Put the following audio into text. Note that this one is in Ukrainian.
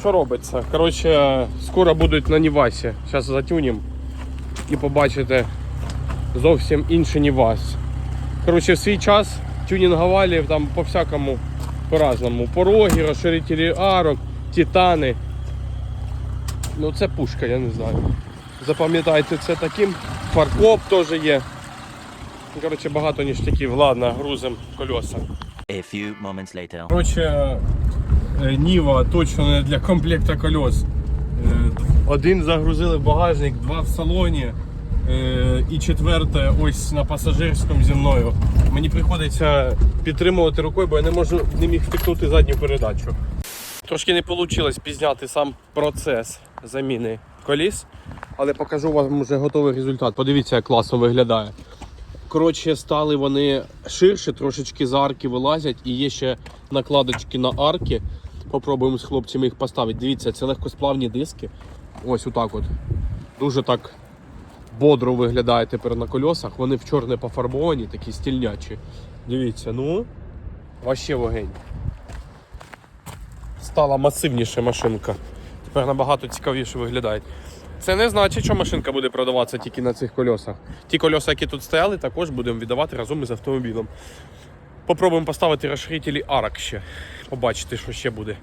що робиться? Коротше, скоро будуть на Нівасі. Зараз затюнім і побачите зовсім інший Нівас. Коротше, в свій час тюнінгували там по всякому по-разному. Пороги, розширителі арок, титани. Ну це пушка, я не знаю. Запам'ятайте це таким. Фаркоп теж є. Коротше, багато ніштяків. Ладно, грузимо колеса. A few moments later. Коротше, Ніва точно не для комплекта колес. Е, Один загрузили в багажник, два в салоні. е, І четверте ось на пасажирському зі мною. Мені приходиться підтримувати рукою, бо я не можу не міг втикнути задню передачу. Трошки не вийшло пізняти сам процес заміни коліс, але покажу вам вже готовий результат. Подивіться, як класно виглядає. Коротше, стали вони ширше, трошечки з арки вилазять, і є ще накладочки на арки. Попробуємо з хлопцями їх поставити. Дивіться, це легкосплавні диски. Ось отак от. Дуже так бодро виглядає тепер на кольосах. Вони в чорне пофарбовані, такі стільнячі. Дивіться, ну, вообще вогень. Стала масивніша машинка. Тепер набагато цікавіше виглядає. Це не значить, що машинка буде продаватися тільки на цих кольосах. Ті кольоса, які тут стояли, також будемо віддавати разом із автомобілем. Попробуємо поставити розширителі арок ще. Побачити, що ще буде.